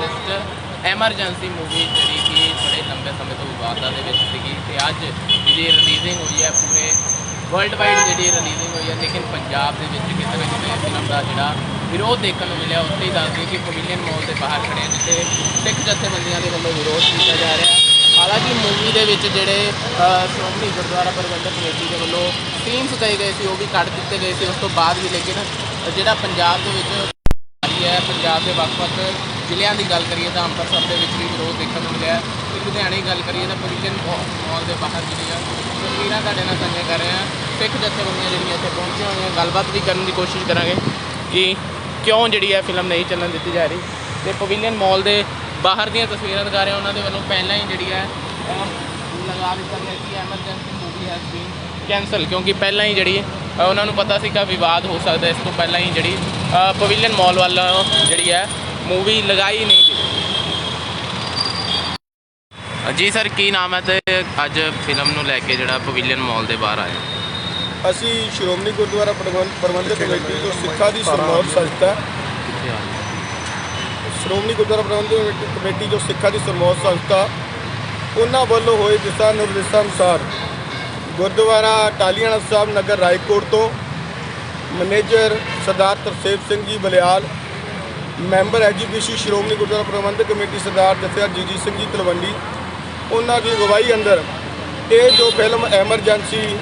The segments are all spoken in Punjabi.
ਵਿਸ਼ਿਸ਼ਟ ਐਮਰਜੈਂਸੀ ਮੂਵੀ ਜਿਹੜੀ ਕਿ ਬੜੇ ਲੰਬੇ ਸਮੇਂ ਤੋਂ ਵਿਵਾਦਾਂ ਦੇ ਵਿੱਚ ਸੀਗੀ ਤੇ ਅੱਜ ਜਿਹੜੀ ਰਿਲੀਜ਼ਿੰਗ ਹੋਈ ਹੈ ਪੂਰੇ ਵਰਲਡ ਵਾਈਡ ਜਿਹੜੀ ਰਿਲੀਜ਼ਿੰਗ ਹੋਈ ਹੈ, ਲੇਕਿਨ ਪੰਜਾਬ ਦੇ ਵਿੱਚ ਕਿਤੇ ਨਾ ਇਸ ਫਿਲਮ ਦਾ ਜਿਹੜਾ ਵਿਰੋਧ ਦੇਖਣ ਨੂੰ ਮਿਲਿਆ, ਉੱਥੇ ਹੀ ਦੱਸ ਦਈਏ ਕਿ ਪਵੀਲੀਅਨ ਮਾਲ ਦੇ ਬਾਹਰ ਖੜੇ ਜਿੱਥੇ ਸਿੱਖ ਜਥੇਬੰਦੀਆਂ ਦੇ ਵੱਲੋਂ ਵਿਰੋਧ ਕੀਤਾ ਜਾ ਰਿਹਾ ਹੈ। ਹਾਲਾਂਕਿ ਮੂਵੀ ਦੇ ਵਿੱਚ ਜਿਹੜੇ ਸ਼੍ਰੋਮਣੀ ਗੁਰਦੁਆਰਾ ਪ੍ਰਬੰਧਕ ਕਮੇਟੀ ਦੇ ਵੱਲੋਂ ਸੀਨਸ ਕਹੇ ਗਏ ਸੀ, ਉਹ ਵੀ ਕੱਢ ਦਿੱਤੇ ਗਏ ਸੀ। ਉਸ ਤੋਂ ਬਾਅਦ ਵੀ ਲੇਕਿਨ ਜਿਹੜਾ ਪੰਜਾਬ ਦੇ ਵਿੱਚ ਦੇ ਵੱਖ-ਵੱਖ ਜ਼ਿਲ੍ਹਿਆਂ ਦੀ ਗੱਲ ਕਰੀਏ ਤਾਂ ਅੰਮ੍ਰਿਤਸਰ ਦੇ ਵਿੱਚ ਵੀ ਵਿਰੋਧ ਦੇਖਣ ਨੂੰ ਮਿਲਿਆ ਹੈ। ਤੇ ਲੁਧਿਆਣੇ ਦੀ ਗੱਲ ਕਰੀਏ ਤਾਂ ਪਵਿਲੀਅਨ ਮਾਲ ਦੇ ਬਾਹਰ ਜਿਹੜੀਆਂ ਤਸਵੀਰਾਂ ਤੁਹਾਡੇ ਨਾਲ ਸਾਂਝੀਆਂ ਕਰ ਰਹੇ ਹਾਂ ਸਿੱਖ ਜਥੇਬੰਦੀਆਂ ਜਿਹੜੀਆਂ ਇੱਥੇ ਪਹੁੰਚੀਆਂ ਹੋਈਆਂ, ਗੱਲਬਾਤ ਵੀ ਕਰਨ ਦੀ ਕੋਸ਼ਿਸ਼ ਕਰਾਂਗੇ ਕਿ ਕਿਉਂ ਜਿਹੜੀ ਹੈ ਫਿਲਮ ਨਹੀਂ ਚੱਲਣ ਦਿੱਤੀ ਜਾ ਰਹੀ ਤੇ ਪਵਿਲੀਅਨ ਮਾਲ ਦੇ ਬਾਹਰ ਦੀਆਂ ਤਸਵੀਰਾਂ ਦਿਖਾ ਰਹੇ ਉਹਨਾਂ ਦੇ ਵੱਲੋਂ ਪਹਿਲਾਂ ਹੀ ਜਿਹੜੀ ਹੈ ਲਗਾ ਦਿੱਤਾ ਗਿਆ ਕਿ Emergency movie has been cancel ਕਿਉਂਕਿ ਪਹਿਲਾਂ ਹੀ ਜਿਹੜੀ ਉਹਨਾਂ ਨੂੰ ਪਤਾ ਸੀ ਕਿ ਵਿਵਾਦ ਹੋ ਸਕਦਾ ਇਸ ਤੋਂ ਪਹਿਲਾਂ ਹੀ ਜਿਹੜੀ ਪਵਿਲੀਅਨ ਮਾਲ ਵੱਲੋਂ ਜਿਹੜੀ ਹੈ ਮੂਵੀ ਲਗਾਈ ਨਹੀਂ ਅ, ਜੀ ਸਰ ਕੀ ਨਾਮ ਹੈ ਤੇ ਅੱਜ ਫਿਲਮ ਨੂੰ ਲੈ ਕੇ ਜਿਹੜਾ ਪਵਿਲੀਅਨ ਮਾਲ ਦੇ ਬਾਹਰ ਆਏ ਅਸੀਂ ਸ਼੍ਰੋਮਣੀ ਗੁਰਦੁਆਰਾ ਪ੍ਰਬੰਧ ਪ੍ਰਬੰਧਕ ਕਮੇਟੀ ਜੋ ਸਿੱਖਾਂ ਦੀ ਸਰਮੌਤ ਸੰਸਥਾ ਸ਼੍ਰੋਮਣੀ ਗੁਰਦੁਆਰਾ ਪ੍ਰਬੰਧਕ ਕਮੇਟੀ- ਜੋ ਸਿੱਖਾਂ ਦੀ ਸਰਮੌਤ ਸੰਸਥਾ ਉਹਨਾਂ ਵੱਲੋਂ ਹੋਏ ਦਿਸ਼ਾ ਨਿਰਦੇਸ਼ਾਂ ਅਨੁਸਾਰ ਗੁਰਦੁਆਰਾ ਟਾਲੀਆਣਾ ਸਾਹਿਬ ਨਗਰ ਰਾਏਕੋਟ ਤੋਂ ਮੈਨੇਜਰ ਸਰਦਾਰ ਤਰਸੇਵ ਸਿੰਘ ਜੀ ਬਲਿਆਲ, ਮੈਂਬਰ ਐਜੀਪੀਸੀ ਸ਼੍ਰੋਮਣੀ ਗੁਰਦੁਆਰਾ ਪ੍ਰਬੰਧਕ ਕਮੇਟੀ ਸਰਦਾਰ ਜਥੇਦਾਰ ਜੀਜੀ ਸਿੰਘ ਜੀ ਤਲਵੰਡੀ, ਉਹਨਾਂ ਦੀ ਅਗਵਾਈ ਅੰਦਰ ਇਹ ਜੋ ਫਿਲਮ ਐਮਰਜੈਂਸੀ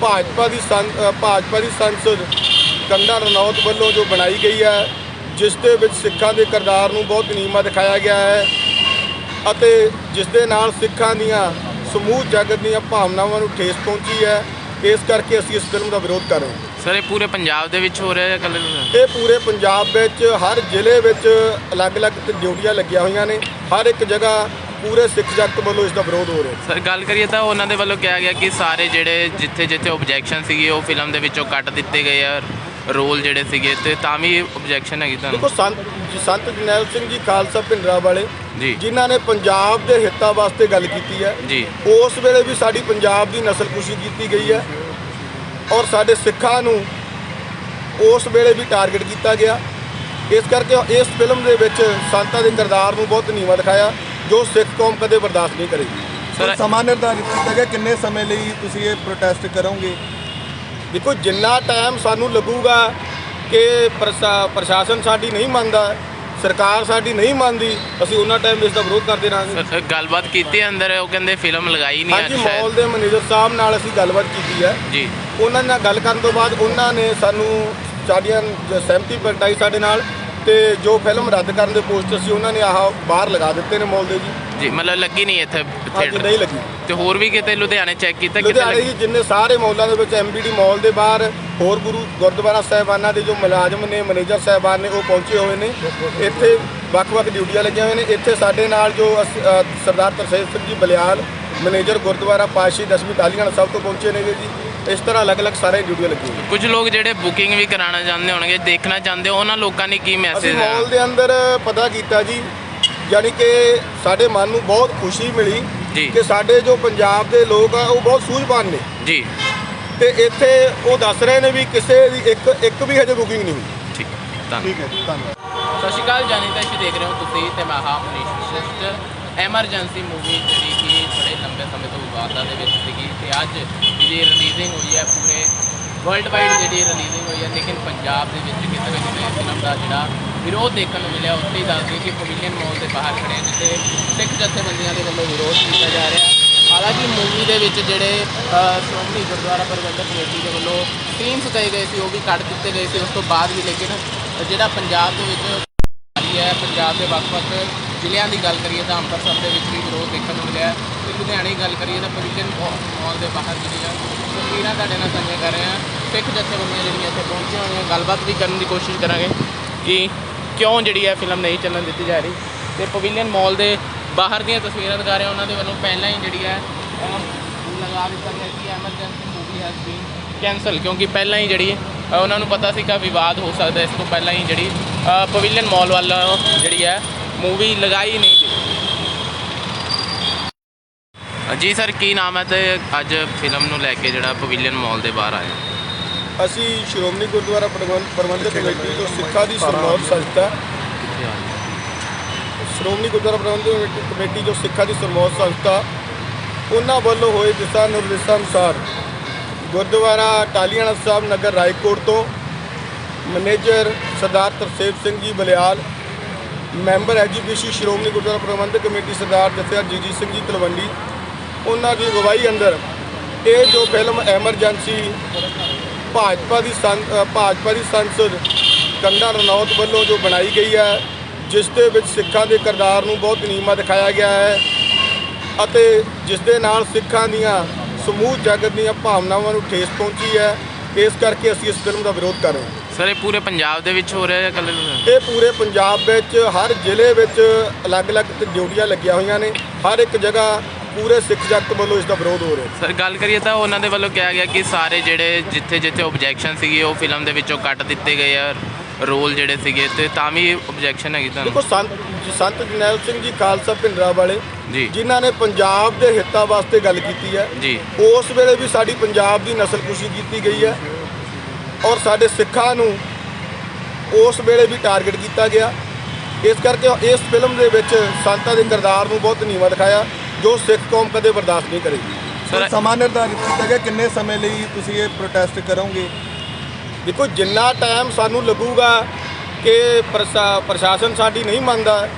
ਭਾਜਪਾ ਦੀ ਸੰ- ਭਾਜਪਾ ਦੀ ਸੰਸਦ ਕੰਡਾ ਰਣੌਤ ਵੱਲੋਂ ਜੋ ਬਣਾਈ ਗਈ ਹੈ, ਜਿਸ ਦੇ ਵਿੱਚ ਸਿੱਖਾਂ ਦੇ ਕਿਰਦਾਰ ਨੂੰ ਬਹੁਤ ਨੀਮਾ ਦਿਖਾਇਆ ਗਿਆ ਹੈ ਅਤੇ ਜਿਸ ਦੇ ਨਾਲ ਸਿੱਖਾਂ ਦੀਆਂ ਸਮੂਹ ਜਗਤ ਦੀਆਂ ਭਾਵਨਾਵਾਂ ਨੂੰ ਠੇਸ ਪਹੁੰਚੀ ਹੈ। ਇਸ ਕਰਕੇ ਅਸੀਂ ਇਸ ਫਿਲਮ ਦਾ ਵਿਰੋਧ ਕਰ ਰਹੇ ਹਾਂ। ਸਰ ਇਹ ਪੂਰੇ ਪੰਜਾਬ ਦੇ ਵਿੱਚ ਹੋ ਰਿਹਾ ਹੈ ਕੱਲ ਇਹ ਪੂਰੇ ਪੰਜਾਬ ਵਿੱਚ ਹਰ ਜ਼ਿਲ੍ਹੇ ਵਿੱਚ ਅਲੱਗ-ਅਲੱਗ ਡਿਊਟੀਆਂ ਲੱਗੀਆਂ ਹੋਈਆਂ ਨੇ। ਹਰ ਇੱਕ ਜਗ੍ਹਾ ਪੂਰੇ ਸਿੱਖ ਜਗਤ ਵੱਲੋਂ ਇਸ ਦਾ ਵਿਰੋਧ ਹੋ ਰਿਹਾ। ਸਰ ਗੱਲ ਕਰੀਏ ਤਾਂ ਉਹਨਾਂ ਦੇ ਵੱਲੋਂ ਕਿਹਾ ਗਿਆ ਕਿ ਸਾਰੇ ਜਿਹੜੇ ਜਿੱਥੇ ਜਿੱਥੇ ਆਬਜੈਕਸ਼ਨ ਸੀਗੀ ਉਹ ਫਿਲਮ ਦੇ ਵਿੱਚੋਂ ਕੱਟ ਦਿੱਤੇ ਗਏ ਆ। ਰੋਲ ਜਿਹੜੇ ਸੀਗੇ ਤੇ ਤਾਂ ਵੀ ਆਬਜੈਕਸ਼ਨ ਹੈਗੀ ਦੇਖੋ ਤੁਹਾਨੂੰ ਸੰਤ ਸੰਤ ਜਰਨੈਲ ਸਿੰਘ ਜੀ ਖਾਲਸਾ ਭਿੰਡਰਾ ਵਾਲੇ ਜੀ। ਜਿਨ੍ਹਾਂ ਨੇ ਪੰਜਾਬ ਦੇ ਹਿੱਤਾਂ ਵਾਸਤੇ ਗੱਲ ਕੀਤੀ ਹੈ ਜੀ। ਉਸ ਵੇਲੇ ਵੀ ਸਾਡੀ ਪੰਜਾਬ ਦੀ ਨਸਲਕੁਸ਼ੀ ਕੀਤੀ ਗਈ ਹੈ ਔਰ ਸਾਡੇ ਸਿੱਖਾਂ ਨੂੰ ਉਸ ਵੇਲੇ ਵੀ ਟਾਰਗੇਟ ਕੀਤਾ ਗਿਆ। ਇਸ ਕਰਕੇ ਇਸ ਫਿਲਮ ਦੇ ਵਿੱਚ ਸੰਤਾਂ ਦੇ ਕਿਰਦਾਰ ਨੂੰ ਬਹੁਤ ਨੀਵਾਂ ਦਿਖਾਇਆ ਜੋ ਸਿੱਖ ਕੌਮ ਕਦੇ ਬਰਦਾਸ਼ਤ ਨਹੀਂ ਕਰੇਗੀ। ਸਰ ਸਮਾਂ ਨਿਰਧਾਰਿਤ ਕੀਤਾ ਗਿਆ ਕਿੰਨੇ ਸਮੇਂ ਲਈ ਤੁਸੀਂ ਇਹ ਪ੍ਰੋਟੈਸਟ ਕਰੋਗੇ? ਦੇਖੋ ਜਿੰਨਾ ਟਾਈਮ ਸਾਨੂੰ ਲੱਗੂਗਾ ਕਿ ਪ੍ਰਸ਼ਾ- ਪ੍ਰਸ਼ਾਸਨ ਸਾਡੀ ਨਹੀਂ ਮੰਨਦਾ ਸਰਕਾਰ ਸਾਡੀ ਨਹੀਂ ਮੰਨਦੀ ਅਸੀਂ ਉਹਨਾਂ ਟਾਈਮ ਇਸ ਦਾ ਵਿਰੋਧ ਕਰਦੇ ਰਹਾਂਗੇ। ਗੱਲਬਾਤ ਕੀਤੀ ਅੰਦਰ ਉਹ ਕਹਿੰਦੇ ਫਿਲਮ ਲਗਾਈ ਨਹੀਂ ਅੱਜ ਮਾਲ ਦੇ ਮੈਨੇਜਰ ਸਾਹਿਬ ਨਾਲ ਅਸੀਂ ਗੱਲਬਾਤ ਕੀਤੀ ਹੈ। ਜੀ। ਉਹਨਾਂ ਨਾਲ ਗੱਲ ਕਰਨ ਤੋਂ ਬਾਅਦ ਉਹਨਾਂ ਨੇ ਸਾਨੂੰ ਸਾਡੀਆਂ ਸਹਿਮਤੀ ਪ੍ਰਗਟਾਈ ਸਾਡੇ ਨਾਲ। ਤੇ ਜੋ ਫਿਲਮ ਰੱਦ ਕਰਨ ਦੇ ਪੋਸਟਰ ਸੀ ਉਹਨਾਂ ਨੇ ਆਹ ਬਾਹਰ ਲਗਾ ਦਿੱਤੇ ਨੇ ਮਾਲ ਦੇ ਜੀ। ਜੀ ਮਤਲਬ ਲੱਗੀ ਨਹੀਂ ਇੱਥੇ ਹਾਂਜੀ ਥੀਏਟਰ ਨਹੀਂ ਲੱਗੀ। ਤੇ ਹੋਰ ਵੀ ਕਿਤੇ ਲੁਧਿਆਣੇ ਚੈੱਕ ਕੀਤਾ ਕਿਤੇ ਲੁਧਿਆਣੇ ਲੱਗੀ? ਜੀ ਜਿੰਨੇ ਸਾਰੇ ਮਾਲਾਂ ਦੇ ਵਿੱਚ ਐਮਬੀਡੀ ਮਾਲ ਦੇ ਬਾਹਰ ਹੋਰ ਗੁਰੂ ਗੁਰਦੁਆਰਾ ਸਾਹਿਬਾਨਾਂ ਦੇ ਜੋ ਮੁਲਾਜ਼ਮ ਨੇ ਮੈਨੇਜਰ ਸਾਹਿਬਾਨ ਨੇ ਉਹ ਪਹੁੰਚੇ ਹੋਏ ਨੇ। ਇੱਥੇ ਵੱਖ-ਵੱਖ ਡਿਊਟੀਆਂ ਲੱਗੀਆਂ ਹੋਈਆਂ ਨੇ। ਇੱਥੇ ਸਾਡੇ ਨਾਲ ਜੋ ਅਸ- ਅ, ਸਰਦਾਰ ਤਰਸੇਮ ਸਿੰਘ ਜੀ ਬਲਿਆਲ ਮੈਨੇਜਰ ਗੁਰਦੁਆਰਾ ਪਾਸ਼ੀ ਦਸਵੀਂ ਟਾਲੀਆਣਾ ਸਾਹਿਬ ਤੋਂ ਪਹੁੰਚੇ ਨੇਗੇ ਜੀ। ਇਸ ਤਰ੍ਹਾਂ ਅਲੱਗ-ਅਲੱਗ ਸਾਰੇ ਡਿਊਟੀਆਂ ਲੱਗੀਆਂ ਹੋਈਆਂ। ਕੁਝ ਲੋਕ ਜਿਹੜੇ ਬੁਕਿੰਗ ਵੀ ਕਰਾਉਣਾ ਚਾਹੁੰਦੇ ਹੋਣਗੇ ਦੇਖਣਾ ਚਾਹੁੰਦੇ ਹੋ, ਉਹਨਾਂ ਲੋਕਾਂ ਨੇ ਕੀ ਅਸੀਂ ਮੈਸੇਜ ਮਾਲ ਦੇ ਅੰਦਰ ਪਤਾ ਕੀਤਾ ਜੀ ਯਾਨੀ ਕਿ ਸਾਡੇ ਮਨ ਨੂੰ ਬਹੁਤ ਖੁਸ਼ੀ ਮਿਲੀ ਜੀ। ਕਿ ਸਾਡੇ ਜੋ ਪੰਜਾਬ ਦੇ ਲੋਕ ਆ ਉਹ ਬਹੁਤ ਸੂਝਵਾਨ ਨੇ। ਜੀ। ਤੇ ਇੱਥੇ ਉਹ ਦੱਸ ਰਹੇ ਨੇ ਵੀ ਕਿਸੇ ਦੀ ਇੱਕ ਇੱਕ ਵੀ ਹਜੇ ਬੁਕਿੰਗ ਨਹੀਂ ਹੋਈ। ਠੀਕ ਧੰਨਵਾਦ। ਠੀਕ ਹੈ ਜੀ ਧੰਨਵਾਦ। ਸਤਿ ਸ਼੍ਰੀ ਅਕਾਲ ਜਾਨੀ ਤਾਂ ਦੇਖ ਰਹੇ ਹੋ ਤੁਸੀਂ ਤੇ ਮੈਂ ਹਾਂ ਮਨੀਸ਼ ਵਿਸ਼ਿਸ਼ਟ। ਐਮਰਜੈਂਸੀ ਮੂਵੀ ਜਿਹੜੀ ਕਿ ਬੜੇ ਲੰਬੇ ਸਮੇਂ ਤੋਂ ਵਿਵਾਦਾਂ ਦੇ ਵਿੱਚ ਸੀਗੀ ਤੇ ਅੱਜ ਜਿਹਦੀ ਰਿਲੀਜ਼ਿੰਗ ਹੋਈ ਹੈ ਪੂਰੇ ਵਰਲਡ ਵਾਈਡ ਜਿਹੜੀ ਰਿਲੀਜ਼ਿੰਗ ਹੋਈ ਹੈ, ਲੇਕਿਨ ਪੰਜਾਬ ਦੇ ਵਿੱਚ ਕਿਤੇ ਨਾ ਕਿਤੇ ਫਿਲਮ ਦਾ ਜਿਹੜਾ ਵਿਰੋਧ ਦੇਖਣ ਨੂੰ ਮਿਲਿਆ, ਉੱਥੇ ਹੀ ਦੱਸ ਕਿ ਪਵੀਲੀਅਨ ਮਾਲ ਦੇ ਬਾਹਰ ਖੜੇ ਜਿੱਥੇ ਸਿੱਖ ਜਥੇਬੰਦੀਆਂ ਦੇ ਵੱਲੋਂ ਵਿਰੋਧ ਕੀਤਾ ਜਾ ਰਿਹਾ ਹਾਲਾਂਕਿ ਮੂਵੀ ਦੇ ਵਿੱਚ ਜਿਹੜੇ ਸ਼੍ਰੋਮਣੀ ਗੁਰਦੁਆਰਾ ਪ੍ਰਬੰਧਕ ਕਮੇਟੀ ਦੇ ਵੱਲੋਂ ਸੀਨਸ ਕਹੇ ਗਏ ਸੀ, ਉਹ ਵੀ ਕੱਢ ਦਿੱਤੇ ਗਏ ਸੀ। ਉਸ ਤੋਂ ਬਾਅਦ ਵੀ ਲੇਕਿਨ ਜਿਹੜਾ ਪੰਜਾਬ ਦੇ ਵਿੱਚ ਹੈ, ਪੰਜਾਬ ਦੇ ਵੱਖ-ਵੱਖ ਜ਼ਿਲ੍ਹਿਆਂ ਦੀ ਗੱਲ ਕਰੀਏ ਤਾਂ ਅੰਮ੍ਰਿਤਸਰ ਦੇ ਵਿੱਚ ਵੀ ਵਿਰੋਧ ਦੇਖਣ ਨੂੰ ਮਿਲਿਆ ਹੈ ਤੇ ਲੁਧਿਆਣੇ ਦੀ ਗੱਲ ਕਰੀਏ ਤਾਂ ਪਵਿਲੀਅਨ ਮਾਲ ਦੇ ਬਾਹਰ ਜਿਹੜੀਆਂ ਤਸਵੀਰਾਂ ਤੁਹਾਡੇ ਨਾਲ ਸਾਂਝੀਆਂ ਕਰ ਰਹੇ ਹਾਂ। ਸਿੱਖ ਜਥੇਬੰਦੀਆਂ ਜਿਹੜੀਆਂ ਇੱਥੇ ਪਹੁੰਚੀਆਂ ਹੋਈਆਂ, ਗੱਲਬਾਤ ਵੀ ਕਰਨ ਦੀ ਕੋਸ਼ਿਸ਼ ਕਰਾਂਗੇ ਕਿ ਕਿਉਂ ਜਿਹੜੀ ਹੈ ਫਿਲਮ ਨਹੀਂ ਚੱਲਣ ਦਿੱਤੀ ਜਾ ਰਹੀ। ਤੇ ਪਵਿਲੀਅਨ ਮਾਲ ਦੇ ਬਾਹਰ ਦੀਆਂ ਤਸਵੀਰਾਂ ਦਿਖਾ ਰਹੇ, ਉਹਨਾਂ ਦੇ ਵੱਲੋਂ ਪਹਿਲਾਂ ਹੀ ਜਿਹੜੀ ਹੈ ਲਗਾ ਦਿੱਤਾ ਗਿਆ ਕਿ Emergency movie has been cancel ਕਿਉਂਕਿ ਪਹਿਲਾਂ ਹੀ ਜਿਹੜੀ ਉਹਨਾਂ ਨੂੰ ਪਤਾ ਸੀ ਕਿ ਵਿਵਾਦ ਹੋ ਸਕਦਾ ਇਸ ਤੋਂ ਪਹਿਲਾਂ ਹੀ ਜਿਹੜੀ ਪਵਿਲੀਅਨ ਮਾਲ ਵੱਲੋਂ ਜਿਹੜੀ ਹੈ ਮੂਵੀ ਲਗਾਈ ਨਹੀਂ ਅ, ਜੀ ਸਰ ਕੀ ਨਾਮ ਹੈ ਤੇ ਅੱਜ ਫਿਲਮ ਨੂੰ ਲੈ ਕੇ ਜਿਹੜਾ ਪਵਿਲੀਅਨ ਮਾਲ ਦੇ ਬਾਹਰ ਆਏ ਅਸੀਂ ਸ਼੍ਰੋਮਣੀ ਗੁਰਦੁਆਰਾ ਪ੍ਰਬੰਧ ਪ੍ਰਬੰਧਕ ਕਮੇਟੀ ਜੋ ਸਿੱਖਾਂ ਦੀ ਸਰਮੌਤ ਸੰਸਥਾ ਸ਼੍ਰੋਮਣੀ ਗੁਰਦੁਆਰਾ ਪ੍ਰਬੰਧਕ ਕਮੇਟੀ- ਕਮੇਟੀ ਜੋ ਸਿੱਖਾਂ ਦੀ ਸਰਮੌਤ ਸੰਸਥਾ ਉਹਨਾਂ ਵੱਲੋਂ ਹੋਏ ਦਿਸ਼ਾ ਨਿਰਦੇਸ਼ਾਂ ਅਨੁਸਾਰ ਗੁਰਦੁਆਰਾ ਟਾਲੀਆਣਾ ਸਾਹਿਬ ਨਗਰ ਰਾਏਕੋਟ ਤੋਂ ਮੈਨੇਜਰ ਸਰਦਾਰ ਤਰਸੇਮ ਸਿੰਘ ਜੀ ਬਲਿਆਲ ਮੈਂਬਰ ਐਜੀਪੀਸੀ ਸ਼੍ਰੋਮਣੀ ਗੁਰਦੁਆਰਾ ਪ੍ਰਬੰਧਕ ਕਮੇਟੀ ਸਰਦਾਰ ਜਥੇਦਾਰ ਜੀਜੀ ਸਿੰਘ ਜੀ ਤਲਵੰਡੀ, ਉਹਨਾਂ ਦੀ ਅਗਵਾਈ ਅੰਦਰ ਇਹ ਜੋ ਫਿਲਮ ਐਮਰਜੈਂਸੀ ਭਾਜਪਾ ਦੀ ਸੰ- ਭਾਜਪਾ ਦੀ ਸੰਸਦ ਕੰਡਾ ਰਣੌਤ ਵੱਲੋਂ ਜੋ ਬਣਾਈ ਗਈ ਹੈ, ਜਿਸ ਦੇ ਵਿੱਚ ਸਿੱਖਾਂ ਦੇ ਕਿਰਦਾਰ ਨੂੰ ਬਹੁਤ ਨੀਵਾਂ ਦਿਖਾਇਆ ਗਿਆ ਹੈ ਅਤੇ ਜਿਸ ਦੇ ਨਾਲ ਸਿੱਖਾਂ ਦੀਆਂ ਸਮੂਹ ਜਗਤ ਦੀਆਂ ਭਾਵਨਾਵਾਂ ਨੂੰ ਠੇਸ ਪਹੁੰਚੀ ਹੈ, ਇਸ ਕਰਕੇ ਅਸੀਂ ਇਸ ਫਿਲਮ ਦਾ ਵਿਰੋਧ ਕਰ ਰਹੇ ਹਾਂ। ਸਰ ਇਹ ਪੂਰੇ ਪੰਜਾਬ ਦੇ ਵਿੱਚ ਹੋ ਰਿਹਾ ਹੈ ਕੱਲ ਇਹ ਪੂਰੇ ਪੰਜਾਬ ਵਿੱਚ ਹਰ ਜ਼ਿਲ੍ਹੇ ਵਿੱਚ ਅਲੱਗ-ਅਲੱਗ ਤੇ ਡਿਊਟੀਆਂ ਲੱਗੀਆਂ ਹੋਈਆਂ ਨੇ। ਹਰ ਇੱਕ ਜਗ੍ਹਾ ਪੂਰੇ ਸਿੱਖ ਜਗਤ ਵੱਲੋਂ ਇਸ ਦਾ ਵਿਰੋਧ ਹੋ ਰਿਹਾ ਸਰ ਗੱਲ ਕਰੀਏ ਤਾਂ ਉਹਨਾਂ ਦੇ ਵੱਲੋਂ ਕਿਹਾ ਗਿਆ ਕਿ ਸਾਰੇ ਜਿਹੜੇ ਜਿੱਥੇ ਜਿੱਥੇ ਆਬਜੈਕਸ਼ਨ ਸੀਗੀ ਉਹ ਫਿਲਮ ਦੇ ਵਿੱਚੋਂ ਕੱਟ ਦਿੱਤੇ ਗਏ ਆ ਰੋਲ ਜਿਹੜੇ ਸੀਗੇ ਤੇ ਤਾਂ ਵੀ ਆਬਜੈਕਸ਼ਨ ਹੈਗੀ ਦੇਖੋ ਤੁਹਾਨੂੰ ਸੰਤ ਸੰਤ ਜਰਨੈਲ ਸਿੰਘ ਜੀ ਖਾਲਸਾ ਭਿੰਡਰਾ ਵਾਲੇ ਜੀ। ਜਿਨ੍ਹਾਂ ਨੇ ਪੰਜਾਬ ਦੇ ਹਿੱਤਾਂ ਵਾਸਤੇ ਗੱਲ ਕੀਤੀ ਹੈ। ਜੀ। ਉਸ ਵੇਲੇ ਵੀ ਸਾਡੀ ਪੰਜਾਬ ਦੀ ਨਸਲਕੁਸ਼ੀ ਕੀਤੀ ਗਈ ਹੈ। ਔਰ ਸਾਡੇ ਸਿੱਖਾਂ ਨੂੰ ਉਸ ਵੇਲੇ ਵੀ ਟਾਰਗੇਟ ਕੀਤਾ ਗਿਆ। ਇਸ ਕਰਕੇ ਇਸ ਫਿਲਮ ਦੇ ਵਿੱਚ ਸੰਤਾਂ ਦੇ ਕਿਰਦਾਰ ਨੂੰ ਬਹੁਤ ਨੀਵਾਂ ਦਿਖਾਇਆ ਜੋ ਸਿੱਖ ਕੌਮ ਕਦੇ ਬਰਦਾਸ਼ਤ ਨਹੀਂ ਕਰੇਗੀ। ਸਰ ਸਮਾਂ ਨਿਰਧਾਰਿਤ ਕੀਤਾ ਗਿਆ। ਕਿੰਨੇ ਸਮੇਂ ਲਈ ਤੁਸੀਂ ਇਹ ਪ੍ਰੋਟੈਸਟ ਕਰੋਗੇ? ਦੇਖੋ ਜਿੰਨਾ ਟਾਈਮ ਸਾਨੂੰ ਲੱਗੂਗਾ ਕਿ ਪ੍ਰਸ਼ਾ- ਪ੍ਰਸ਼ਾਸਨ ਸਾਡੀ ਨਹੀਂ ਮੰਨਦਾ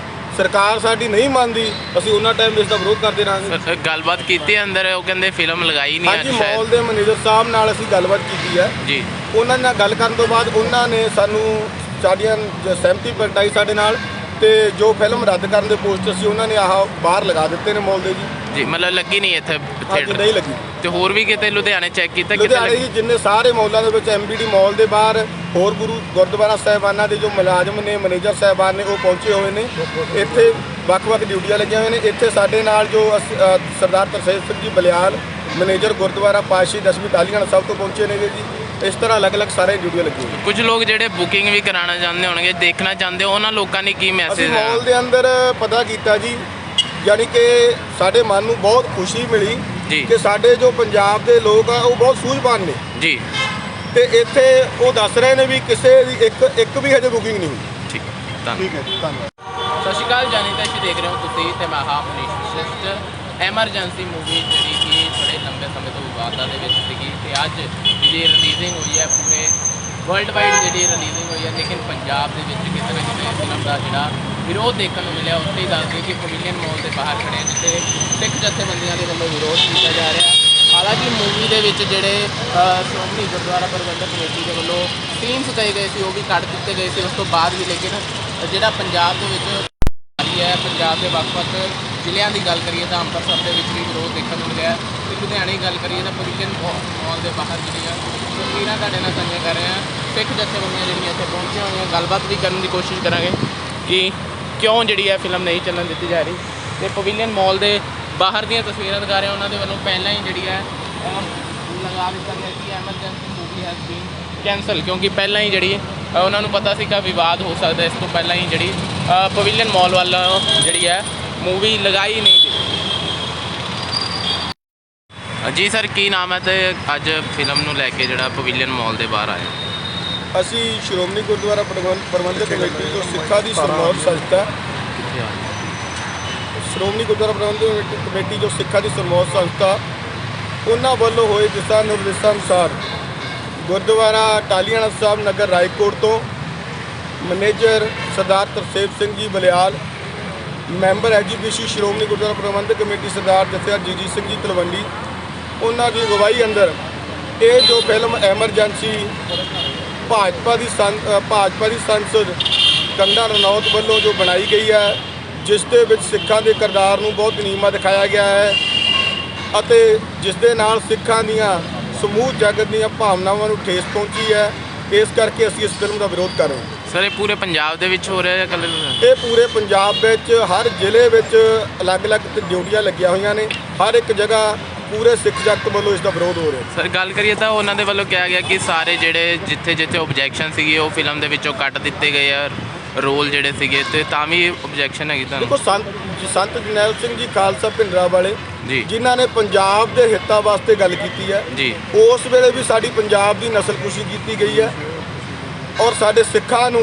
ਸਰਕਾਰ ਸਾਡੀ ਨਹੀਂ ਮੰਨਦੀ ਅਸੀਂ ਉਹਨਾਂ ਟਾਈਮ ਇਸ ਦਾ ਵਿਰੋਧ ਕਰਦੇ ਰਹਾਂਗੇ। ਸਰ ਗੱਲਬਾਤ ਕੀਤੀ ਹੈ ਅੰਦਰ ਉਹ ਕਹਿੰਦੇ ਫਿਲਮ ਲਗਾਈ ਨਹੀਂ ਹਾਂਜੀ ਅੱਜ ਮਾਲ ਸ਼ਾਇਦ। ਦੇ ਮੈਨੇਜਰ ਸਾਹਿਬ ਨਾਲ ਅਸੀਂ ਗੱਲਬਾਤ ਕੀਤੀ ਹੈ। ਜੀ। ਉਹਨਾਂ ਨਾਲ ਗੱਲ ਕਰਨ ਤੋਂ ਬਾਅਦ ਉਹਨਾਂ ਨੇ ਸਾਨੂੰ ਸਾਡੀਆਂ ਜ- ਸਹਿਮਤੀ ਪ੍ਰਗਟਾਈ ਸਾਡੇ ਨਾਲ। ਤੇ ਜੋ ਫਿਲਮ ਰੱਦ ਕਰਨ ਦੇ ਪੋਸਟਰ ਸੀ ਉਹਨਾਂ ਨੇ ਆਹ ਬਾਹਰ ਲਗਾ ਦਿੱਤੇ ਨੇ ਮਾਲ ਦੇ ਜੀ। ਜੀ ਮਤਲਬ ਲੱਗੀ ਨਹੀਂ ਇੱਥੇ ਥੀਏਟਰ ਨਹੀਂ ਲੱਗੀ। ਤੇ ਹੋਰ ਵੀ ਕਿਤੇ ਲੁਧਿਆਣੇ ਚੈੱਕ ਕੀਤਾ ਕਿਤੇ ਲੁਧਿਆਣੇ ਲੱਗੀ? ਜੀ ਜਿੰਨੇ ਸਾਰੇ ਮੌਲਾਂ ਦੇ ਵਿੱਚ ਐਮਬੀਡੀ ਮਾਲ ਦੇ ਬਾਹਰ ਹੋਰ ਗੁਰੂ ਗੁਰਦੁਆਰਾ ਸਾਹਿਬਾਨਾਂ ਦੇ ਜੋ ਮੁਲਾਜ਼ਮ ਨੇ ਮੈਨੇਜਰ ਸਾਹਿਬਾਨ ਨੇ ਉਹ ਪਹੁੰਚੇ ਹੋਏ ਨੇ। ਇੱਥੇ ਵੱਖ-ਵੱਖ ਡਿਊਟੀਆਂ ਲੱਗੀਆਂ ਹੋਈਆਂ ਨੇ। ਇੱਥੇ ਸਾਡੇ ਨਾਲ ਜੋ ਅਸ- ਅ, ਸਰਦਾਰ ਤਰਸੇਮ ਸਿੰਘ ਜੀ ਬਲਿਆਲ ਮੈਨੇਜਰ ਗੁਰਦੁਆਰਾ ਪਾਸ਼ੀ ਦਸਵੀਂ ਟਾਲੀਆਂ ਸਾਹਿਬ ਤੋਂ ਪਹੁੰਚੇ ਨੇਗੇ ਜੀ। ਇਸ ਤਰ੍ਹਾਂ ਅਲੱਗ-ਅਲੱਗ ਸਾਰੇ ਡਿਊਟੀਆਂ ਲੱਗੀਆਂ ਹੋਈਆਂ। ਕੁਝ ਲੋਕ ਜਿਹੜੇ ਬੁਕਿੰਗ ਵੀ ਕਰਾਉਣਾ ਚਾਹੁੰਦੇ ਹੋਣਗੇ ਦੇਖਣਾ ਚਾਹੁੰਦੇ ਹੋ, ਉਹਨਾਂ ਲੋਕਾਂ ਨੇ ਕੀ ਅਸੀਂ ਮੈਸੇਜ ਮਾਲ ਦੇ ਅੰਦਰ ਪਤਾ ਕੀਤਾ ਜੀ ਯਾਨੀ ਕਿ ਸਾਡੇ ਮਨ ਨੂੰ ਬਹੁਤ ਖੁਸ਼ੀ ਮਿਲੀ ਜੀ। ਕਿ ਸਾਡੇ ਜੋ ਪੰਜਾਬ ਦੇ ਲੋਕ ਆ ਉਹ ਬਹੁਤ ਸੂਝਵਾਨ ਨੇ। ਜੀ। ਤੇ ਇੱਥੇ ਉਹ ਦੱਸ ਰਹੇ ਨੇ ਵੀ ਕਿਸੇ ਦੀ ਇੱਕ ਇੱਕ ਵੀ ਹਜੇ ਬੁਕਿੰਗ ਨਹੀਂ ਹੋਈ। ਠੀਕ। ਧੰਨਵਾਦ ਠੀਕ ਹੈ ਜੀ ਧੰਨਵਾਦ। ਸਤਿ ਸ਼੍ਰੀ ਅਕਾਲ ਜਾਨੀ ਤੁਸੀਂ ਦੇਖ ਰਹੇ ਹੋ ਤੁਸੀਂ ਤੇ ਮੈਂ ਹਾਂ ਮਨੀਸ਼ ਵਿਸ਼ਿਸ਼ਟ। ਐਮਰਜੈਂਸੀ ਮੂਵੀ ਜਿਹੜੀ ਕਿ ਬੜੇ ਲੰਬੇ ਸਮੇਂ ਤੋਂ ਵਿਵਾਦਾਂ ਦੇ ਵਿੱਚ ਸੀਗੀ ਤੇ ਅੱਜ ਜਿਹਦੀ ਰਿਲੀਜ਼ਿੰਗ ਹੋਈ ਹੈ ਪੂਰੇ ਵਰਲਡ ਵਾਈਡ ਜਿਹੜੀ ਰਿਲੀਜ਼ਿੰਗ ਹੋਈ ਹੈ, ਲੇਕਿਨ ਪੰਜਾਬ ਦੇ ਵਿੱਚ ਕਿਤੇ ਨਾ ਕਿਤੇ ਫਿਲਮ ਦਾ ਜਿਹੜਾ ਵਿਰੋਧ ਦੇਖਣ ਨੂੰ ਮਿਲਿਆ, ਉੱਥੇ ਹੀ ਦੱਸ ਦਈਏ ਕਿ ਪਵੀਲੀਅਨ ਮਾਲ ਦੇ ਬਾਹਰ ਖੜੇ ਜਿੱਥੇ ਸਿੱਖ ਜਥੇਬੰਦੀਆਂ ਦੇ ਵੱਲੋਂ ਵਿਰੋਧ ਕੀਤਾ ਜਾ ਰਿਹਾ ਹਾਲਾਂਕਿ ਮੂਵੀ ਦੇ ਵਿੱਚ ਜਿਹੜੇ ਸ਼੍ਰੋਮਣੀ ਗੁਰਦੁਆਰਾ ਪ੍ਰਬੰਧਕ ਕਮੇਟੀ ਦੇ ਵੱਲੋਂ ਸੀਨਸ ਕਹੇ ਗਏ ਸੀ, ਉਹ ਵੀ ਕੱਢ ਦਿੱਤੇ ਗਏ ਸੀ। ਉਸ ਤੋਂ ਬਾਅਦ ਵੀ ਲੇਕਿਨ ਜਿਹੜਾ ਪੰਜਾਬ ਦੇ ਵਿੱਚ ਰਹੀ ਹੈ, ਪੰਜਾਬ ਦੇ ਵੱਖ-ਵੱਖ ਜ਼ਿਲ੍ਹਿਆਂ ਦੀ ਗੱਲ ਕਰੀਏ ਤਾਂ ਅੰਮ੍ਰਿਤਸਰ ਦੇ ਵਿੱਚ ਵੀ ਵਿਰੋਧ ਦੇਖਣ ਨੂੰ ਮਿਲਿਆ ਤੇ ਲੁਧਿਆਣੇ ਦੀ ਗੱਲ ਕਰੀਏ ਤਾਂ ਪਵਿੱਤਰ ਮਾਲ ਦੇ ਬਾਹਰ ਜਿਹੜੀਆਂ ਤਸਵੀਰਾਂ ਤੁਹਾਡੇ ਨਾਲ ਸਾਂਝੀਆਂ ਕਰ ਰਹੇ ਹਾਂ। ਸਿੱਖ ਜਥੇਬੰਦੀਆਂ ਜਿਹੜੀਆਂ ਇੱਥੇ ਪਹੁੰਚੀਆਂ ਹੋਈਆਂ, ਗੱਲਬਾਤ ਵੀ ਕਰਨ ਦੀ ਕੋਸ਼ਿਸ਼ ਕਰਾਂਗੇ ਕਿ ਕਿਉਂ ਜਿਹੜੀ ਹੈ ਫਿਲਮ ਨਹੀਂ ਚੱਲਣ ਦਿੱਤੀ ਜਾ ਰਹੀ। ਤੇ ਪਵਿਲੀਅਨ ਮਾਲ ਦੇ ਬਾਹਰ ਦੀਆਂ ਤਸਵੀਰਾਂ ਦਿਖਾ ਰਹੇ, ਉਹਨਾਂ ਦੇ ਵੱਲੋਂ ਪਹਿਲਾਂ ਹੀ ਜਿਹੜੀ ਹੈ ਲਗਾ ਦਿੱਤਾ ਗਿਆ ਕਿ Emergency movie has been cancel ਕਿਉਂਕਿ ਪਹਿਲਾਂ ਹੀ ਜਿਹੜੀ ਉਹਨਾਂ ਨੂੰ ਪਤਾ ਸੀ ਕਿ ਵਿਵਾਦ ਹੋ ਸਕਦਾ ਇਸ ਤੋਂ ਪਹਿਲਾਂ ਹੀ ਜਿਹੜੀ ਪਵਿਲੀਅਨ ਮਾਲ ਵੱਲੋਂ ਜਿਹੜੀ ਹੈ ਮੂਵੀ ਲਗਾਈ ਨਹੀਂ ਅ, ਜੀ ਸਰ ਕੀ ਨਾਮ ਹੈ ਤੇ ਅੱਜ ਫਿਲਮ ਨੂੰ ਲੈ ਕੇ ਜਿਹੜਾ ਪਵਿਲੀਅਨ ਮਾਲ ਦੇ ਬਾਹਰ ਆਏ ਅਸੀਂ ਸ਼੍ਰੋਮਣੀ ਗੁਰਦੁਆਰਾ ਪ੍ਰਬੰਧ- ਪ੍ਰਬੰਧਕ ਕਮੇਟੀ ਜੋ ਸਿੱਖਾਂ ਦੀ ਸਰਮੌਤ ਸੰਸਥਾ ਸ਼੍ਰੋਮਣੀ ਗੁਰਦੁਆਰਾ ਪ੍ਰਬੰਧਕ ਕਮੇਟੀ- ਜੋ ਸਿੱਖਾਂ ਦੀ ਸਰਮੌਤ ਸੰਸਥਾ ਉਹਨਾਂ ਵੱਲੋਂ ਹੋਏ ਦਿਸ਼ਾ ਨਿਰਦੇਸ਼ਾਂ ਅਨੁਸਾਰ ਗੁਰਦੁਆਰਾ ਟਾਲੀਆਣਾ ਸਾਹਿਬ ਨਗਰ ਰਾਏਕੋਟ ਤੋਂ ਮੈਨੇਜਰ ਸਰਦਾਰ ਤਰਸੇਮ ਸਿੰਘ ਜੀ ਬਲਿਆਲ ਮੈਂਬਰ ਐਜੀਪੀਸੀ ਸ਼੍ਰੋਮਣੀ ਗੁਰਦੁਆਰਾ ਪ੍ਰਬੰਧਕ ਕਮੇਟੀ ਸਰਦਾਰ ਜਥੇਦਾਰ ਜੀਜੀ ਸਿੰਘ ਜੀ ਤਲਵੰਡੀ, ਉਹਨਾਂ ਦੀ ਅਗਵਾਈ ਅੰਦਰ ਇਹ ਜੋ ਫਿਲਮ ਐਮਰਜੈਂਸੀ ਭਾਜਪਾ ਦੀ ਸੰ- ਭਾਜਪਾ ਦੀ ਸੰਸਦ ਕੰਡਾ ਰਣੌਤ ਵੱਲੋਂ ਜੋ ਬਣਾਈ ਗਈ ਹੈ, ਜਿਸ ਦੇ ਵਿੱਚ ਸਿੱਖਾਂ ਦੇ ਕਿਰਦਾਰ ਨੂੰ ਬਹੁਤ ਨੀਵਾਂ ਦਿਖਾਇਆ ਗਿਆ ਹੈ ਅਤੇ ਜਿਸ ਦੇ ਨਾਲ ਸਿੱਖਾਂ ਦੀਆਂ ਸਮੂਹ ਜਗਤ ਦੀਆਂ ਭਾਵਨਾਵਾਂ ਨੂੰ ਠੇਸ ਪਹੁੰਚੀ ਹੈ। ਇਸ ਕਰਕੇ ਅਸੀਂ ਇਸ ਫਿਲਮ ਦਾ ਵਿਰੋਧ ਕਰ ਰਹੇ ਹਾਂ। ਸਰ ਇਹ ਪੂਰੇ ਪੰਜਾਬ ਦੇ ਵਿੱਚ ਹੋ ਰਿਹਾ ਹੈ ਕੱਲ ਇਹ ਪੂਰੇ ਪੰਜਾਬ ਵਿੱਚ ਹਰ ਜ਼ਿਲ੍ਹੇ ਵਿੱਚ ਅਲੱਗ-ਅਲੱਗ ਡਿਊਟੀਆਂ ਲੱਗੀਆਂ ਹੋਈਆਂ ਨੇ। ਹਰ ਇੱਕ ਜਗ੍ਹਾ ਪੂਰੇ ਸਿੱਖ ਜਗਤ ਵੱਲੋਂ ਇਸ ਦਾ ਵਿਰੋਧ ਹੋ ਰਿਹਾ। ਸਰ ਗੱਲ ਕਰੀਏ ਤਾਂ ਉਹਨਾਂ ਦੇ ਵੱਲੋਂ ਕਿਹਾ ਗਿਆ ਕਿ ਸਾਰੇ ਜਿਹੜੇ ਜਿੱਥੇ ਜਿੱਥੇ ਆਬਜੈਕਸ਼ਨ ਸੀਗੀ ਉਹ ਫਿਲਮ ਦੇ ਵਿੱਚੋਂ ਕੱਟ ਦਿੱਤੇ ਗਏ ਆ। ਰੋਲ ਜਿਹੜੇ ਸੀਗੇ ਤੇ ਤਾਂ ਵੀ ਆਬਜੈਕਸ਼ਨ ਹੈਗੀ ਦੇਖੋ ਤੁਹਾਨੂੰ ਸੰਤ ਸੰਤ ਜਰਨੈਲ ਸਿੰਘ ਜੀ ਖਾਲਸਾ ਭਿੰਡਰਾ ਵਾਲੇ ਜੀ। ਜਿਨ੍ਹਾਂ ਨੇ ਪੰਜਾਬ ਦੇ ਹਿੱਤਾਂ ਵਾਸਤੇ ਗੱਲ ਕੀਤੀ ਹੈ ਜੀ। ਉਸ ਵੇਲੇ ਵੀ ਸਾਡੀ ਪੰਜਾਬ ਦੀ ਨਸਲਕੁਸ਼ੀ ਕੀਤੀ ਗਈ ਹੈ ਔਰ ਸਾਡੇ ਸਿੱਖਾਂ ਨੂੰ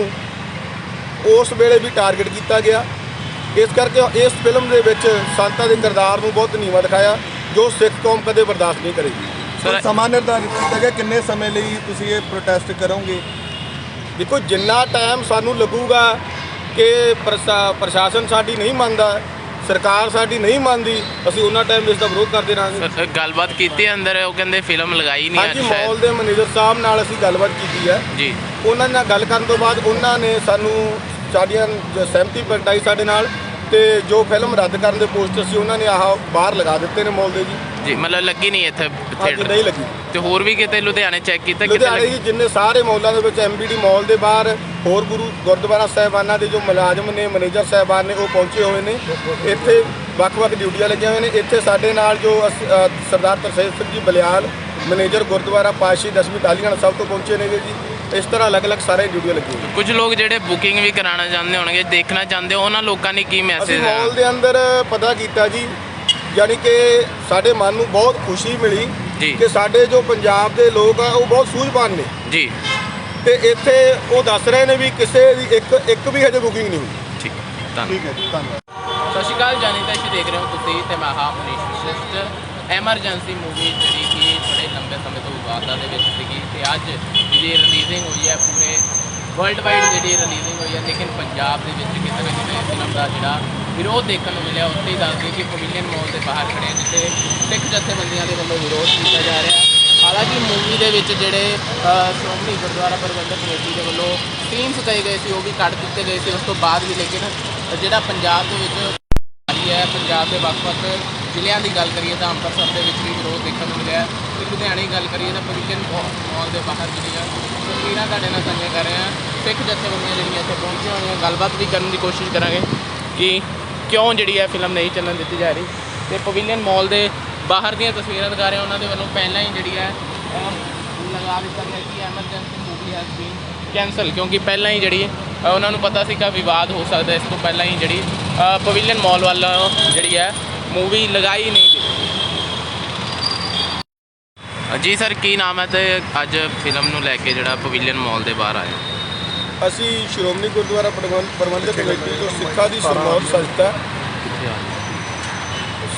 ਉਸ ਵੇਲੇ ਵੀ ਟਾਰਗੇਟ ਕੀਤਾ ਗਿਆ। ਇਸ ਕਰਕੇ ਇਸ ਫਿਲਮ ਦੇ ਵਿੱਚ ਸੰਤਾਂ ਦੇ ਕਿਰਦਾਰ ਨੂੰ ਬਹੁਤ ਨੀਵਾਂ ਦਿਖਾਇਆ ਜੋ ਸਿੱਖ ਕੌਮ ਕਦੇ ਬਰਦਾਸ਼ਤ ਨਹੀਂ ਕਰੇਗੀ। ਸਰ ਸਮਾਂ ਨਿਰਧਾਰਿਤ ਕੀਤਾ ਗਿਆ? ਕਿੰਨੇ ਸਮੇਂ ਲਈ ਤੁਸੀਂ ਇਹ ਪ੍ਰੋਟੈਸਟ ਕਰੋਗੇ? ਦੇਖੋ ਜਿੰਨਾ ਟਾਈਮ ਸਾਨੂੰ ਲੱਗੂਗਾ ਕਿ ਪ੍ਰਸ਼ਾ- ਪ੍ਰਸ਼ਾਸਨ ਸਾਡੀ ਨਹੀਂ ਮੰਨਦਾ ਸਰਕਾਰ ਸਾਡੀ ਨਹੀਂ ਮੰਨਦੀ ਅਸੀਂ ਉਹਨਾਂ ਟਾਈਮ ਇਸ ਦਾ ਵਿਰੋਧ ਕਰਦੇ ਰਹਾਂਗੇ। ਸਰ ਗੱਲਬਾਤ ਕੀਤੀ ਅੰਦਰ ਉਹ ਕਹਿੰਦੇ ਫਿਲਮ ਲਗਾਈ ਨਹੀਂ ਹਾਂਜੀ ਹੈ ਮਾਲ ਦੇ ਮੈਨੇਜਰ ਸਾਹਿਬ ਨਾਲ ਅਸੀਂ ਗੱਲਬਾਤ ਕੀਤੀ ਹੈ। ਜੀ। ਉਹਨਾਂ ਨਾਲ ਗੱਲ ਕਰਨ ਤੋਂ ਬਾਅਦ ਉਹਨਾਂ ਨੇ ਸਾਨੂੰ ਸਾਡੀਆਂ ਸਹਿਮਤੀ ਪ੍ਰਗਟਾਈ ਸਾਡੇ ਨਾਲ। ਤੇ ਜੋ ਫਿਲਮ ਰੱਦ ਕਰਨ ਦੇ ਪੋਸਟਰ ਸੀ ਉਹਨਾਂ ਨੇ ਆਹ ਬਾਹਰ ਲਗਾ ਦਿੱਤੇ ਨੇ ਮਾਲ ਦੇ ਜੀ। ਜੀ ਮਤਲਬ ਲੱਗੀ ਨਹੀਂ ਇੱਥੇ ਹਾਂਜੀ ਥੀਏਟਰ ਨਹੀਂ ਲੱਗੀ। ਤੇ ਹੋਰ ਵੀ ਕਿਤੇ ਲੁਧਿਆਣੇ ਚੈੱਕ ਕੀਤਾ ਕਿਤੇ ਲੁਧਿਆਣੇ ਲੱਗੀ? ਜੀ ਜਿੰਨੇ ਸਾਰੇ ਮੌਲਾਂ ਦੇ ਵਿੱਚ ਐਮਬੀਡੀ ਮਾਲ ਦੇ ਬਾਹਰ ਹੋਰ ਗੁਰੂ ਗੁਰਦੁਆਰਾ ਸਾਹਿਬਾਨਾਂ ਦੇ ਜੋ ਮੁਲਾਜ਼ਮ ਨੇ ਮੈਨੇਜਰ ਸਾਹਿਬਾਨ ਨੇ ਉਹ ਪਹੁੰਚੇ ਹੋਏ ਨੇ। ਇੱਥੇ ਵੱਖ-ਵੱਖ ਡਿਊਟੀਆਂ ਲੱਗੀਆਂ ਹੋਈਆਂ ਨੇ। ਇੱਥੇ ਸਾਡੇ ਨਾਲ ਜੋ ਅਸ- ਅ, ਸਰਦਾਰ ਤਰਸੇਮ ਸਿੰਘ ਜੀ ਬਲਿਆਲ ਮੈਨੇਜਰ ਗੁਰਦੁਆਰਾ ਪਾਸ਼ੀ ਦਸਵੀਂ ਟਾਲੀਗੜ੍ਹ ਸਾਹਿਬ ਤੋਂ ਪਹੁੰਚੇ ਨੇਗੇ ਜੀ। ਇਸ ਤਰ੍ਹਾਂ ਅਲੱਗ-ਅਲੱਗ ਸਾਰੇ ਡਿਊਟੀਆਂ ਲੱਗੀਆਂ ਹੋਈਆਂ। ਕੁਝ ਲੋਕ ਜਿਹੜੇ ਬੁਕਿੰਗ ਵੀ ਕਰਾਉਣਾ ਚਾਹੁੰਦੇ ਹੋਣਗੇ ਦੇਖਣਾ ਚਾਹੁੰਦੇ ਹੋ ਉਹਨਾਂ ਲੋਕਾਂ ਨੇ ਕੀ ਅਸੀਂ ਮੈਸੇਜ ਮਾਲ ਦੇ ਅੰਦਰ ਪਤਾ ਕੀਤਾ ਜੀ ਯਾਨੀ ਕਿ ਸਾਡੇ ਮਨ ਨੂੰ ਬਹੁਤ ਖੁਸ਼ੀ ਮਿਲੀ ਜੀ। ਕਿ ਸਾਡੇ ਜੋ ਪੰਜਾਬ ਦੇ ਲੋਕ ਆ ਉਹ ਬਹੁਤ ਸੂਝਵਾਨ ਨੇ। ਜੀ। ਤੇ ਇੱਥੇ ਉਹ ਦੱਸ ਰਹੇ ਨੇ ਵੀ ਕਿਸੇ ਦੀ ਇੱਕ ਇੱਕ ਵੀ ਹਜੇ ਬੁਕਿੰਗ ਨਹੀਂ ਹੋਈ। ਠੀਕ। ਧੰਨਵਾਦ ਠੀਕ ਹੈ ਜੀ ਧੰਨਵਾਦ। ਸਤਿ ਸ਼੍ਰੀ ਅਕਾਲ ਜਾਨੀ ਤਾਂ ਦੇਖ ਰਹੇ ਹੋ ਤੁਸੀਂ ਤੇ ਮੈਂ ਹਾਂ ਮਨੀਸ਼ ਵਿਸ਼ਿਸ਼ਟ। ਐਮਰਜੈਂਸੀ ਮੂਵੀ ਜਿਹੜੀ ਕਿ ਬੜੇ ਲੰਬੇ ਸਮੇਂ ਤੋਂ ਵਿਵਾਦਾਂ ਦੇ ਵਿੱਚ ਸੀਗੀ ਤੇ ਅੱਜ ਜਿਹਦੀ ਰਿਲੀਜ਼ਿੰਗ ਹੋਈ ਹੈ ਪੂਰੇ ਵਰਲਡ ਵਾਈਡ ਜਿਹੜੀ ਰਿਲੀਜ਼ਿੰਗ ਹੋਈ ਹੈ, ਲੇਕਿਨ ਪੰਜਾਬ ਦੇ ਵਿੱਚ ਕਿਤੇ ਨਾ ਕਿਤੇ ਫਿਲਮ ਦਾ ਜਿਹੜਾ ਵਿਰੋਧ ਦੇਖਣ ਨੂੰ ਮਿਲਿਆ, ਉੱਥੇ ਹੀ ਦੱਸਦੇ ਕਿ ਪਵੀਲੀਅਨ ਮਾਲ ਦੇ ਬਾਹਰ ਖੜੇ ਜਿੱਥੇ ਸਿੱਖ ਜਥੇਬੰਦੀਆਂ ਦੇ ਵੱਲੋਂ ਵਿਰੋਧ ਕੀਤਾ ਜਾ ਰਿਹਾ ਹੈ। ਹਾਲਾਂਕਿ ਮੂਵੀ ਦੇ ਵਿੱਚ ਜਿਹੜੇ ਸ਼੍ਰੋਮਣੀ ਗੁਰਦੁਆਰਾ ਪ੍ਰਬੰਧਕ ਕਮੇਟੀ ਦੇ ਵੱਲੋਂ ਸੀਨਸ ਕਹੇ ਗਏ ਸੀ, ਉਹ ਵੀ ਕੱਢ ਦਿੱਤੇ ਗਏ ਸੀ। ਉਸ ਤੋਂ ਬਾਅਦ ਵੀ ਲੇਕਿਨ ਜਿਹੜਾ ਪੰਜਾਬ ਦੇ ਵਿੱਚ ਹੈ, ਪੰਜਾਬ ਦੇ ਵੱਖ-ਵੱਖ ਜ਼ਿਲ੍ਹਿਆਂ ਦੀ ਗੱਲ ਕਰੀਏ ਤਾਂ ਅੰਮ੍ਰਿਤਸਰ ਦੇ ਵਿੱਚ ਵੀ ਵਿਰੋਧ ਦੇਖਣ ਨੂੰ ਮਿਲਿਆ ਤੇ ਲੁਧਿਆਣੇ ਦੀ ਗੱਲ ਕਰੀਏ ਤਾਂ ਪਵਿੱਲਨ ਮਾਲ ਦੇ ਬਾਹਰ ਜਿਹੜੀਆਂ ਤਸਵੀਰਾਂ ਤੁਹਾਡੇ ਨਾਲ ਸਾਂਝੀਆਂ ਕਰ ਰਹੇ ਹਾਂ। ਸਿੱਖ ਜਥੇਬੰਦੀਆਂ ਜਿਹੜੀਆਂ ਇੱਥੇ ਪਹੁੰਚੀਆਂ ਹੋਈਆਂ, ਗੱਲਬਾਤ ਵੀ ਕਰਨ ਦੀ ਕੋਸ਼ਿਸ਼ ਕਰਾਂਗੇ ਕਿ ਕਿਉਂ ਜਿਹੜੀ ਹੈ ਫਿਲਮ ਨਹੀਂ ਚੱਲਣ ਦਿੱਤੀ ਜਾ ਰਹੀ। ਤੇ ਪਵਿਲੀਅਨ ਮਾਲ ਦੇ ਬਾਹਰ ਦੀਆਂ ਤਸਵੀਰਾਂ ਦਿਖਾ ਰਹੇ, ਉਹਨਾਂ ਦੇ ਵੱਲੋਂ ਪਹਿਲਾਂ ਹੀ ਜਿਹੜੀ ਹੈ ਲਗਾ ਦਿੱਤਾ ਗਿਆ ਕਿ Emergency movie has been cancel ਕਿਉਂਕਿ ਪਹਿਲਾਂ ਹੀ ਜਿਹੜੀ ਉਹਨਾਂ ਨੂੰ ਪਤਾ ਸੀ ਕਿ ਵਿਵਾਦ ਹੋ ਸਕਦਾ ਇਸ ਤੋਂ ਪਹਿਲਾਂ ਹੀ ਜਿਹੜੀ ਪਵਿਲੀਅਨ ਮਾਲ ਵੱਲੋਂ ਜਿਹੜੀ ਹੈ ਮੂਵੀ ਲਗਾਈ ਨਹੀਂ ਅ, ਜੀ ਸਰ ਕੀ ਨਾਮ ਹੈ ਤੇ ਅੱਜ ਫਿਲਮ ਨੂੰ ਲੈ ਕੇ ਜਿਹੜਾ ਪਵਿਲੀਅਨ ਮਾਲ ਦੇ ਬਾਹਰ ਆਇਆ ਅਸੀਂ ਸ਼੍ਰੋਮਣੀ ਗੁਰਦੁਆਰਾ ਪ੍ਰਬੰਧ- ਪ੍ਰਬੰਧਕ ਕਮੇਟੀ ਜੋ ਸਿੱਖਾਂ ਦੀ ਸਰਮੌਤ ਸੰਸਥਾ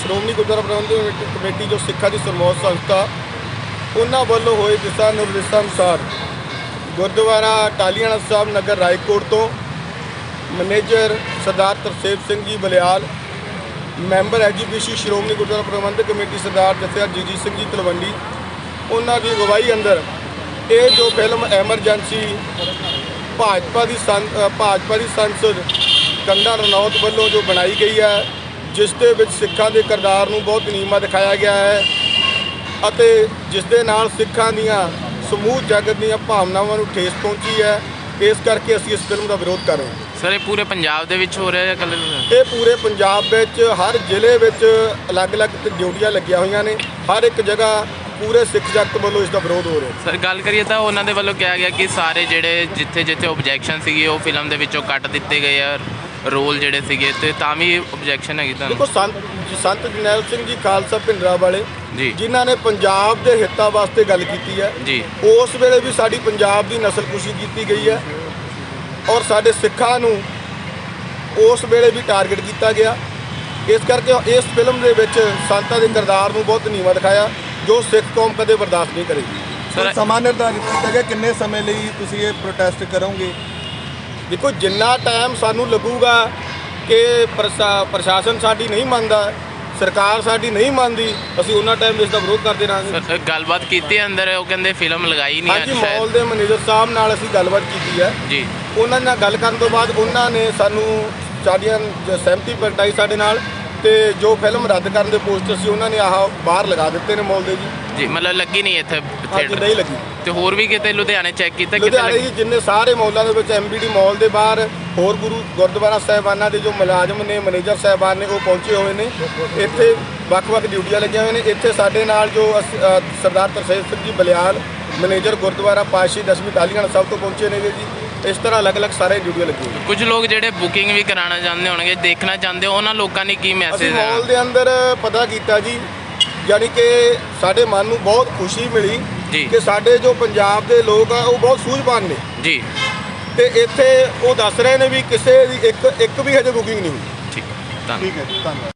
ਸ਼੍ਰੋਮਣੀ ਗੁਰਦੁਆਰਾ ਪ੍ਰਬੰਧਕ ਕਮੇਟੀ- ਜੋ ਸਿੱਖਾਂ ਦੀ ਸਰਮੌਤ ਸੰਸਥਾ ਉਹਨਾਂ ਵੱਲੋਂ ਹੋਏ ਦਿਸ਼ਾ ਨਿਰਦੇਸ਼ਾਂ ਅਨੁਸਾਰ ਗੁਰਦੁਆਰਾ ਟਾਲੀਆਣਾ ਸਾਹਿਬ ਨਗਰ ਰਾਏਕੋਟ ਤੋਂ ਮੈਨੇਜਰ ਸਰਦਾਰ ਤਰਸੇਮ ਸਿੰਘ ਜੀ ਬਲਿਆਲ ਮੈਂਬਰ ਐਜੀਪੀਸੀ ਸ਼੍ਰੋਮਣੀ ਗੁਰਦੁਆਰਾ ਪ੍ਰਬੰਧਕ ਕਮੇਟੀ ਸਰਦਾਰ ਜਥੇਦਾਰ ਜੀਜੀ ਸਿੰਘ ਜੀ ਤਲਵੰਡੀ, ਉਹਨਾਂ ਦੀ ਅਗਵਾਈ ਅੰਦਰ ਇਹ ਜੋ ਫਿਲਮ ਐਮਰਜੈਂਸੀ ਭਾਜਪਾ ਦੀ ਸੰ- ਭਾਜਪਾ ਦੀ ਸੰਸਦ ਕੰਡਾ ਰਣੌਤ ਵੱਲੋਂ ਜੋ ਬਣਾਈ ਗਈ ਹੈ, ਜਿਸ ਦੇ ਵਿੱਚ ਸਿੱਖਾਂ ਦੇ ਕਿਰਦਾਰ ਨੂੰ ਬਹੁਤ ਨੀਵਾਂ ਦਿਖਾਇਆ ਗਿਆ ਹੈ ਅਤੇ ਜਿਸ ਦੇ ਨਾਲ ਸਿੱਖਾਂ ਦੀਆਂ ਸਮੂਹ ਜਗਤ ਦੀਆਂ ਭਾਵਨਾਵਾਂ ਨੂੰ ਠੇਸ ਪਹੁੰਚੀ ਹੈ। ਇਸ ਕਰਕੇ ਅਸੀਂ ਇਸ ਫਿਲਮ ਦਾ ਵਿਰੋਧ ਕਰ ਰਹੇ ਹਾਂ। ਸਰ ਇਹ ਪੂਰੇ ਪੰਜਾਬ ਦੇ ਵਿੱਚ ਹੋ ਰਿਹਾ ਹੈ ਕੱਲ ਇਹ ਪੂਰੇ ਪੰਜਾਬ ਵਿੱਚ ਹਰ ਜ਼ਿਲ੍ਹੇ ਵਿੱਚ ਅਲੱਗ-ਅਲੱਗ ਤੇ ਡਿਊਟੀਆਂ ਲੱਗੀਆਂ ਹੋਈਆਂ ਨੇ। ਹਰ ਇੱਕ ਜਗ੍ਹਾ ਪੂਰੇ ਸਿੱਖ ਜਗਤ ਵੱਲੋਂ ਇਸ ਦਾ ਵਿਰੋਧ ਹੋ ਰਿਹਾ। ਸਰ ਗੱਲ ਕਰੀਏ ਤਾਂ ਉਹਨਾਂ ਦੇ ਵੱਲੋਂ ਕਿਹਾ ਗਿਆ ਕਿ ਸਾਰੇ ਜਿਹੜੇ ਜਿੱਥੇ ਜਿੱਥੇ ਓਬਜੈਕਸ਼ਨ ਸੀਗੀ ਉਹ ਫਿਲਮ ਦੇ ਵਿੱਚੋਂ ਕੱਟ ਦਿੱਤੇ ਗਏ ਆ। ਰੋਲ ਜਿਹੜੇ ਸੀਗੇ ਤੇ ਤਾਂ ਵੀ ਓਬਜੈਕਸ਼ਨ ਹੈਗੀ ਦੇਖੋ ਤੁਹਾਨੂੰ ਸੰਤ ਸੰਤ ਜਰਨੈਲ ਸਿੰਘ ਜੀ ਖਾਲਸਾ ਭਿੰਡਰਾ ਵਾਲੇ ਜੀ। ਜਿਨ੍ਹਾਂ ਨੇ ਪੰਜਾਬ ਦੇ ਹਿੱਤਾਂ ਵਾਸਤੇ ਗੱਲ ਕੀਤੀ ਹੈ ਜੀ। ਉਸ ਵੇਲੇ ਵੀ ਸਾਡੀ ਪੰਜਾਬ ਦੀ ਨਸਲਕੁਸ਼ੀ ਕੀਤੀ ਗਈ ਹੈ ਔਰ ਸਾਡੇ ਸਿੱਖਾਂ ਨੂੰ ਉਸ ਵੇਲੇ ਵੀ ਟਾਰਗੇਟ ਕੀਤਾ ਗਿਆ। ਇਸ ਕਰਕੇ ਇਸ ਫਿਲਮ ਦੇ ਵਿੱਚ ਸੰਤਾਂ ਦੇ ਕਿਰਦਾਰ ਨੂੰ ਬਹੁਤ ਨੀਵਾਂ ਦਿਖਾਇਆ ਜੋ ਸਿੱਖ ਕੌਮ ਕਦੇ ਬਰਦਾਸ਼ਤ ਨਹੀਂ ਕਰੇਗੀ। ਸਰ ਸਮਾਂ ਨਿਰਧਾਰਿਤ ਕੀਤਾ ਗਿਆ ਕਿੰਨੇ ਸਮੇਂ ਲਈ ਤੁਸੀਂ ਇਹ ਪ੍ਰੋਟੈਸਟ ਕਰੋਗੇ? ਦੇਖੋ ਜਿੰਨਾ ਟਾਈਮ ਸਾਨੂੰ ਲੱਗੂਗਾ ਕਿ ਪ੍ਰਸ਼ਾ- ਪ੍ਰਸ਼ਾਸਨ ਸਾਡੀ ਨਹੀਂ ਮੰਨਦਾ ਸਰਕਾਰ ਸਾਡੀ ਨਹੀਂ ਮੰਨਦੀ ਅਸੀਂ ਉਹਨਾਂ ਟਾਈਮ ਇਸ ਦਾ ਵਿਰੋਧ ਕਰਦੇ ਰਹਾਂਗੇ। ਸਰ ਗੱਲਬਾਤ ਕੀਤੀ ਹੈ ਅੰਦਰ ਉਹ ਕਹਿੰਦੇ ਫਿਲਮ ਲਗਾਈ ਨਹੀਂ ਹਾਂਜੀ ਮਾਲ ਦੇ ਮੈਨੇਜਰ ਸਾਹਿਬ ਨਾਲ ਅਸੀਂ ਗੱਲਬਾਤ ਕੀਤੀ ਹੈ। ਜੀ। ਉਹਨਾਂ ਨਾਲ ਗੱਲ ਕਰਨ ਤੋਂ ਬਾਅਦ ਉਹਨਾਂ ਨੇ ਸਾਨੂੰ ਸਾਡੀਆਂ ਸਹਿਮਤੀ ਪ੍ਰਗਟਾਈ ਸਾਡੇ ਨਾਲ ਤੇ ਜੋ ਫਿਲਮ ਰੱਦ ਕਰਨ ਦੇ ਪੋਸਟਰ ਸੀ ਉਹਨਾਂ ਨੇ ਆਹ ਬਾਹਰ ਲਗਾ ਦਿੱਤੇ ਨੇ ਮਾਲ ਦੇ ਜੀ। ਜੀ ਮਤਲਬ ਲੱਗੀ ਨਹੀਂ ਇੱਥੇ ਹਾਂਜੀ ਥੀਏਟਰ ਨਹੀਂ ਲੱਗੀ। ਤੇ ਹੋਰ ਵੀ ਕਿਤੇ ਲੁਧਿਆਣੇ ਚੈੱਕ ਕੀਤਾ ਕਿਤੇ ਲੁਧਿਆਣੇ ਲੱਗੀ? ਜੀ ਜਿੰਨੇ ਸਾਰੇ ਮੌਲਾਂ ਦੇ ਵਿੱਚ ਐਮਬੀਡੀ ਮਾਲ ਦੇ ਬਾਹਰ ਹੋਰ ਗੁਰੂ ਗੁਰਦੁਆਰਾ ਸਾਹਿਬਾਨਾਂ ਦੇ ਜੋ ਮੁਲਾਜ਼ਮ ਨੇ ਮੈਨੇਜਰ ਸਾਹਿਬਾਨ ਨੇ ਉਹ ਪਹੁੰਚੇ ਹੋਏ ਨੇ। ਇੱਥੇ ਵੱਖ-ਵੱਖ ਡਿਊਟੀਆਂ ਲੱਗੀਆਂ ਹੋਈਆਂ ਨੇ। ਇੱਥੇ ਸਾਡੇ ਨਾਲ ਜੋ ਅਸ- ਅ, ਸਰਦਾਰ ਤਰਸੇਮ ਸਿੰਘ ਜੀ ਬਲਿਆਲ ਮੈਨੇਜਰ ਗੁਰਦੁਆਰਾ ਪਾਸ਼ੀ ਦਸਵੀਂ ਟਾਲੀਗੜ੍ਹ ਸਾਹਿਬ ਤੋਂ ਪਹੁੰਚੇ ਨੇਗੇ ਜੀ। ਇਸ ਤਰ੍ਹਾਂ ਅਲੱਗ-ਅਲੱਗ ਸਾਰੇ ਡਿਊਟੀਆਂ ਲੱਗੀਆਂ ਹੋਈਆਂ। ਕੁਝ ਲੋਕ ਜਿਹੜੇ ਬੁਕਿੰਗ ਵੀ ਕਰਾਉਣਾ ਚਾਹੁੰਦੇ ਹੋਣਗੇ ਦੇਖਣਾ ਚਾਹੁੰਦੇ ਹੋ ਉਹਨਾਂ ਲੋਕਾਂ ਨੇ ਕੀ ਅਸੀਂ ਮੈਸੇਜ ਮਾਲ ਦੇ ਅੰਦਰ ਪਤਾ ਕੀਤਾ ਜੀ ਯਾਨੀ ਕਿ ਸਾਡੇ ਮਨ ਨੂੰ ਬਹੁਤ ਖੁਸ਼ੀ ਮਿਲੀ ਜੀ। ਕਿ ਸਾਡੇ ਜੋ ਪੰਜਾਬ ਦੇ ਲੋਕ ਆ ਉਹ ਬਹੁਤ ਸੂਝਵਾਨ ਨੇ। ਜੀ। ਤੇ ਇੱਥੇ ਉਹ ਦੱਸ ਰਹੇ ਨੇ ਵੀ ਕਿਸੇ ਦੀ ਇੱਕ ਇੱਕ ਵੀ ਹਜੇ ਬੁਕਿੰਗ ਨਹੀਂ ਹੋਈ। ਠੀਕ ਧੰਨਵਾਦ। ਠੀਕ ਹੈ ਜੀ ਧੰਨਵਾਦ।